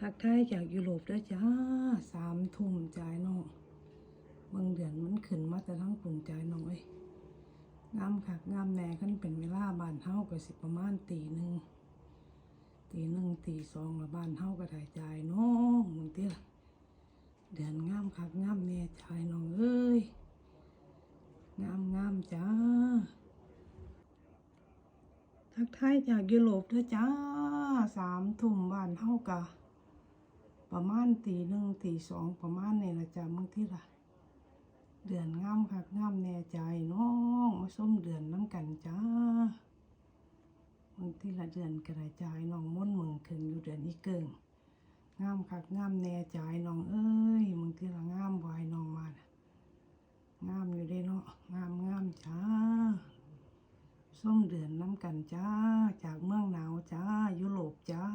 ทักทายจากยุโรปด้อจ้าสามทุ่มจ่ายน้องบางเดือนมันขึ้นมาแต่ทั้งขุนจ่ายน้องเอ้ยงามคักงามแน่คันเป็นเวลาบ้านเฮาก็สิประมาณตีหนึ่งตีหนึ่งตีสองละบ้านเฮาก็ได้จ่ายน้องมึงเตี้ยเดือนงามคักงามแน่จ่ายน้องเอ้ยงามงามจ้าทักทายจากยุโรปด้อจ้าสามทุ่มบ้านเฮากะ ประมาณตีหนึ่งตีสองประมาณนี่ละจ้ามึงที่ละเดือนงามคักงามแน่ใจน้องมาส้มเดือนน้ำกันจ้ามึงที่ละเดือนกระจายน้องม้นมึงขึ้นอยู่เดือนนี้เกิงงามคักงามแน่ใจน้องเอ้ยมึงที่ละงามวายน้องมานะงามอยู่เด้เนาะงามงามจ้าส้มเดือนน้ำกันจ้า จากเมืองหนาวจ้ายุโรปจ้า